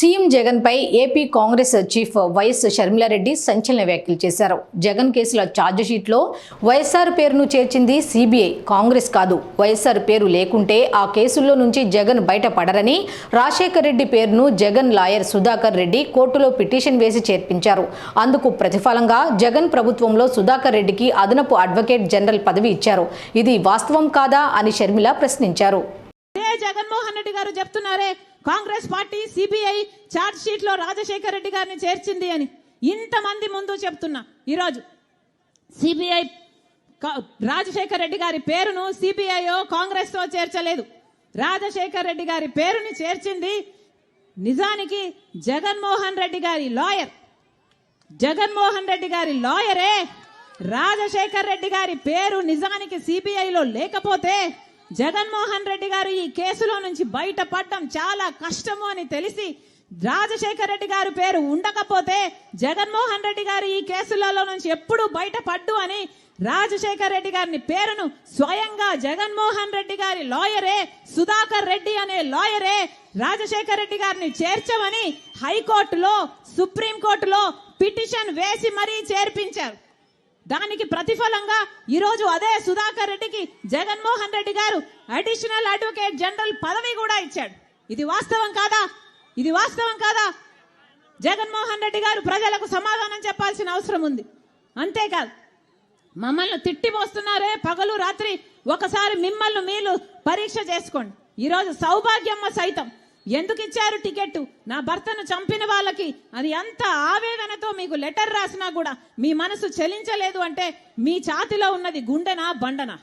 CM జగన్పై AP Congress chief YS Sharmila Reddy సంచలన వ్యాఖ్యలు చేశారు. జగన్ కేసుల ఛార్జిషీట్లో వైఎస్ఆర్ పేరును చేర్చింది సిబిఐ. కాంగ్రెస్ కాదు వైఎస్ఆర్ పేరు లేకుంటే ఆ కేసుల్లో నుంచి జగన్ బయటపడరని రాజశేఖర్ రెడ్డి పేరును జగన్ లాయర్ సుధాకర్ రెడ్డి కోర్టులో పిటిషన్ వేసి చేర్పించారు. అందుకు ప్రతిఫలంగా జగన్ ప్రభుత్వంలో సుధాకర్ రెడ్డికి అదనపు అడ్వకేట్ జనరల్ పదవి ఇచ్చారు. ఇది వాస్తవం కాదా అని షర్మిల ప్రశ్నించారు. జగన్మోహన్ రెడ్డి గారు చెప్తున్నారే. కాంగ్రెస్ పార్టీ సిబిఐ ఛార్జ్ షీట్లో రాజశేఖర్ రెడ్డి గారిని చేర్చింది అని ఇంతమంది ముందు చెప్తున్నా. ఈరోజు సిబిఐ రాజశేఖర్ రెడ్డి గారి పేరును సిబిఐ కాంగ్రెస్తో చేర్చలేదు. రాజశేఖర్ రెడ్డి గారి పేరుని చేర్చింది నిజానికి జగన్మోహన్ రెడ్డి గారి లాయర్. జగన్మోహన్ రెడ్డి గారి లాయరే. రాజశేఖర్ రెడ్డి గారి పేరు నిజానికి సిబిఐలో లేకపోతే జగన్మోహన్ రెడ్డి గారు ఈ కేసులో నుంచి బయటపడడం చాలా కష్టము అని తెలిసి రాజశేఖర్ రెడ్డి గారి పేరు ఉండకపోతే జగన్మోహన్ రెడ్డి గారు ఈ కేసులలో నుంచి ఎప్పుడు బయటపడ్డు అని రాజశేఖర్ రెడ్డి గారిని పేరును స్వయంగా జగన్మోహన్ రెడ్డి గారి లాయరే సుధాకర్ రెడ్డి అనే లాయరే రాజశేఖర్ రెడ్డి గారిని చేర్చమని హైకోర్టులో సుప్రీంకోర్టులో పిటిషన్ వేసి మరీ చేర్పించారు. దానికి ప్రతిఫలంగా ఈరోజు అదే సుధాకర్ రెడ్డికి జగన్మోహన్ రెడ్డి గారు అడిషనల్ అడ్వకేట్ జనరల్ పదవి కూడా ఇచ్చాడు. ఇది వాస్తవం కాదా? ఇది వాస్తవం కాదా? జగన్మోహన్ రెడ్డి గారు ప్రజలకు సమాధానం చెప్పాల్సిన అవసరం ఉంది. అంతేకాదు మమ్మల్ని తిట్టిపోస్తున్నారే పగలు రాత్రి ఒకసారి మిమ్మల్ని మీరు పరీక్ష చేసుకోండి. ఈరోజు సౌభాగ్యమ్మ సైతం ఎందుకు ఇచ్చారు టికెట్ నా భర్తను చంపిన వాళ్ళకి అది ఎంత ఆవేదనతో మీకు లెటర్ రాసినా కూడా మీ మనసు చెలించలేదు అంటే మీ ఛాతిలో ఉన్నది గుండెనా బండనా?